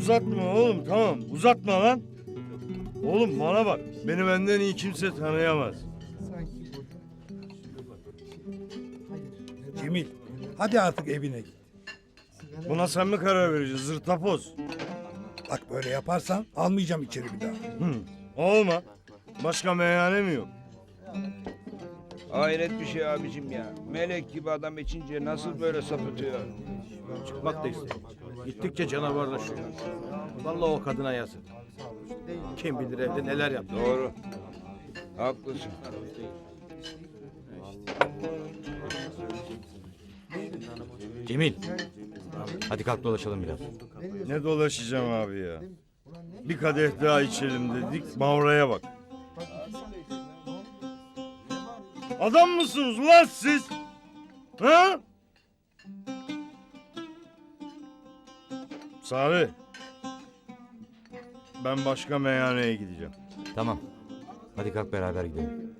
Uzatma oğlum tamam uzatma lan. Oğlum bana bak beni benden iyi kimse tanıyamaz. Cemil hadi artık evine git. Buna sen mi karar vereceksin zırtapoz? Bak böyle yaparsan almayacağım içeri bir daha. Hı. Olma. Başka meyhane mi yok? Hayret bir şey abicim ya. Melek gibi adam içince nasıl böyle sapıtıyor? Çıkmak da istemiyor. Gittikçe canavarlaşıyor. Vallahi o kadına yazık. Kim bilir evde neler yaptı. Doğru. Haklısın. Cemil. Hadi kalk dolaşalım biraz. Ne dolaşacağım abi ya. Bir kadeh daha içelim dedik Mavra'ya bak. Adam mısınız lan siz? Ha? Sarı. Ben başka meyhaneye gideceğim. Tamam. Hadi kalk beraber gidelim.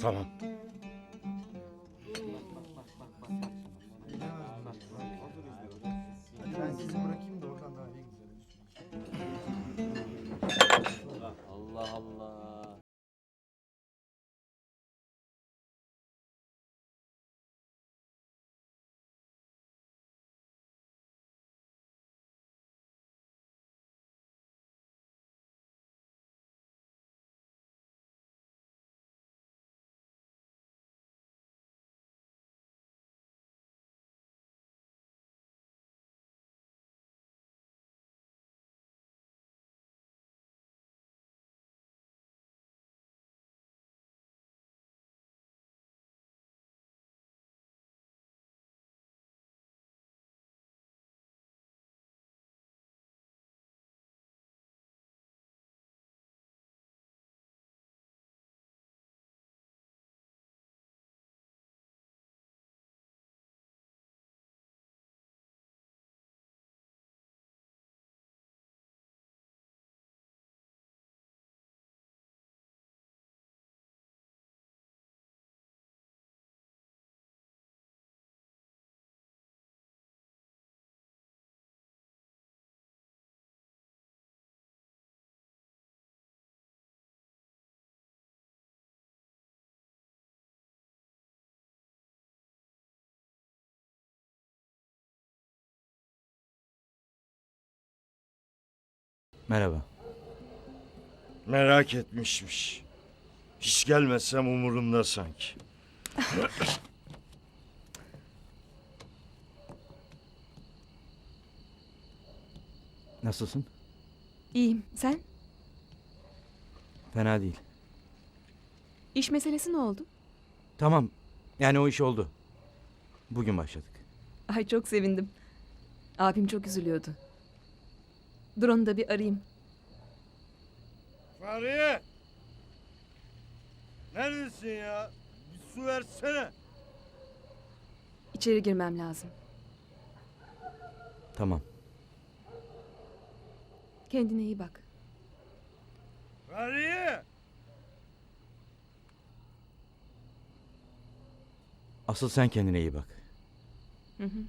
Tamam. Merhaba. Merak etmişmiş. Hiç gelmezsem umurumda sanki. Nasılsın? İyiyim. Sen? Fena değil. İş meselesi ne oldu? Tamam. Yani o iş oldu. Bugün başladık. Ay çok sevindim. Abim çok üzülüyordu. Dur onu da bir arayayım. Fahriye! Neredesin ya? Bir su versene. İçeri girmem lazım. Tamam. Kendine iyi bak. Fahriye! Asıl sen kendine iyi bak. Hı hı.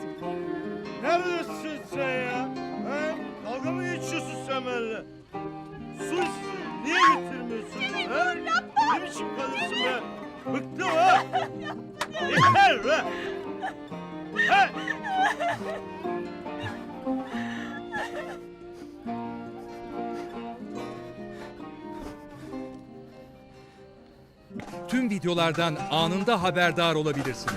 Suyunu getir. Neredesin sen ya? He? Dalga mı geçiyorsun sen benimle? Su istiyorum. Niye getirmiyorsun? He? Ne biçim kadınsın be? Bıktım ha. Yeter be. He? tüm videolardan anında haberdar olabilirsiniz.